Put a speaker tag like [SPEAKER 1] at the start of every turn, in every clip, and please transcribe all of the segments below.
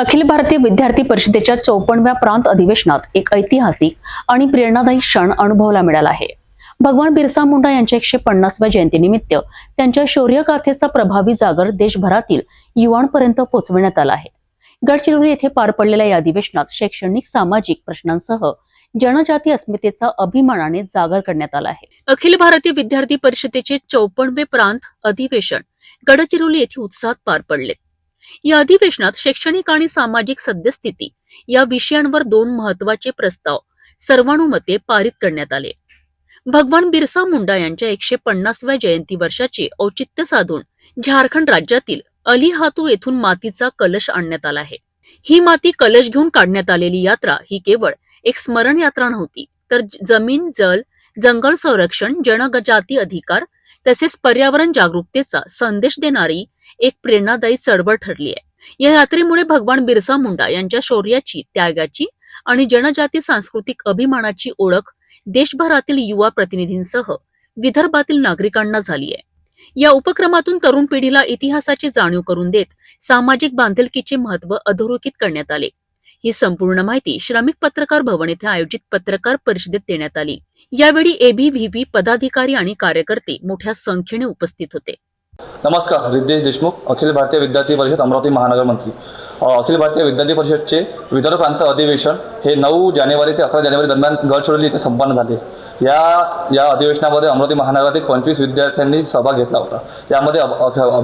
[SPEAKER 1] अखिल भारतीय विद्यार्थी परिषदेच्या चौपन्नव्या प्रांत अधिवेशनात एक ऐतिहासिक आणि प्रेरणादायी क्षण अनुभवला मिळाला आहे. भगवान बिरसा मुंडा यांच्या एकशे पन्नासव्या जयंतीनिमित्त त्यांच्या शौर्यगाथेचा प्रभावी जागर देशभरातील युवांपर्यंत पोहोचविण्यात आला आहे. गडचिरोली येथे पार पडलेल्या या अधिवेशनात शैक्षणिक सामाजिक प्रश्नांसह जनजाती अस्मितेचा अभिमानाने जागर करण्यात आला आहे. अखिल भारतीय विद्यार्थी परिषदेचे चौपन्नवे प्रांत अधिवेशन गडचिरोली येथे उत्साहात पार पडले. या अधिवेशनात शैक्षणिक आणि सामाजिक सद्यस्थिती या विषयांवर दोन महत्त्वाचे प्रस्ताव सर्वानुमते पारित करण्यात आले. भगवान बिरसा मुंडा यांच्या एकशे पन्नासव्या जयंती वर्षाचे औचित्य साधून झारखंड राज्यातील अलिहातू येथून मातीचा कलश आणण्यात आला आहे. ही माती कलश घेऊन काढण्यात आलेली यात्रा ही केवळ एक स्मरण यात्रा नव्हती तर जमीन जल जंगल संरक्षण जनजाती अधिकार तसेच पर्यावरण जागरूकतेचा संदेश देणारी एक प्रेरणादायी चळवळ ठरली आहे या यात्रेमुळे भगवान बिरसा मुंडा यांच्या शौर्याची त्यागाची आणि जनजाती सांस्कृतिक अभिमानाची ओळख देशभरातील युवा प्रतिनिधींसह विदर्भातील नागरिकांना झाली आहे या उपक्रमातून तरुण पिढीला इतिहासाची जाणीव करून देत सामाजिक बांधिलकीचे महत्त्व अधोरेखित करण्यात आले. ही संपूर्ण माहिती श्रमिक पत्रकार भवन येथे आयोजित पत्रकार परिषदेत देण्यात आली. यावेळी एबीव्हीपी पदाधिकारी आणि कार्यकर्ते मोठ्या संख्येने उपस्थित होते.
[SPEAKER 2] नमस्कार रिद्देश देशमुख अखिल भारतीय विद्यार्थी परिषद अमरावती महानगर मंत्री अखिल भारतीय विद्यार्थी परिषदचे विदर्भ प्रांत अधिवेशन हे नऊ जानेवारी ते अकरा जानेवारी दरम्यान गडचिरोली इथे संपन्न झाले. या या अधिवेशनामध्ये अमरावती महानगरातील पंचवीस विद्यार्थ्यांनी सहभाग घेतला होता. यामध्ये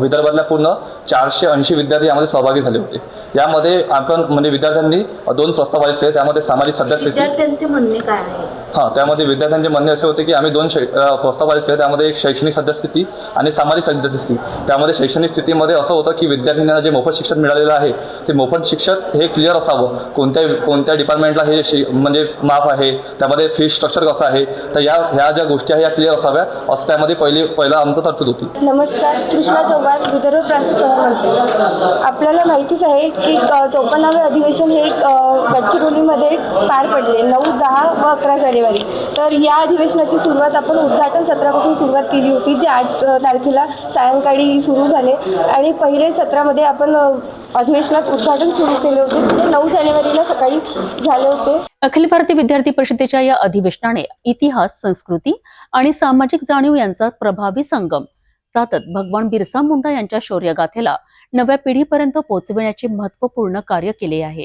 [SPEAKER 2] विदर्भातल्या पूर्ण चारशे ऐंशी विद्यार्थी यामध्ये सहभागी झाले होते. यामध्ये आपण म्हणजे विद्यार्थ्यांनी दोन प्रस्ताव आले केले. त्यामध्ये सामाजिक सद्यस्थिती
[SPEAKER 3] विद्यार्थ्यांचे म्हणणे काय आहे?
[SPEAKER 2] हां त्यामध्ये विद्यार्थ्यांचे म्हणणे असे होते की आम्ही दोन शै अ, प्रस्ताव पारित केले. त्यामध्ये एक शैक्षणिक सद्यस्थिती आणि सामाजिक सद्यस्थिती. त्यामध्ये शैक्षणिक स्थितीमध्ये असं होतं की विद्यार्थ्यांना जे मोफत शिक्षण मिळालेलं आहे ते मोफत शिक्षक हे क्लिअर असावं. कोणत्या कोणत्या डिपार्टमेंटला हे शि म्हणजे माफ आहे त्यामध्ये फी स्ट्रक्चर कसं आहे तर या ह्या ज्या गोष्टी आहे या क्लिअर असाव्या. असं त्यामध्ये पहिली पहिला आमचं तरतूद होती.
[SPEAKER 4] नमस्कार कृष्णा चव्हाण विदर्भ प्रांत सहमंत्री आपल्याला माहितीच आहे की चौपन्नावे अधिवेशन हे गडचिरोलीमध्ये पार पडले. नऊ दहा व अकरा जानेवारी. तर या अधिवेशनाची सुरुवात आपण उद्घाटन सत्रापासून सुरुवात केली होती जे आठ तारखेला सायंकाळी सुरू झाले. आणि पहिले सत्रामध्ये आपण अधिवेशनात उद्घाटन सुरू केले होते. ते नऊ जानेवारीला सकाळी झाले होते.
[SPEAKER 1] अखिल भारतीय विद्यार्थी परिषदेच्या या अधिवेशनाने इतिहास संस्कृती आणि सामाजिक जाणीव यांचा प्रभावी संगम साधत भगवान बिरसा मुंडा यांच्या शौर्यगाथेला नव्या पिढीपर्यंत पोहोचविण्याचे महत्त्वपूर्ण कार्य केले आहे.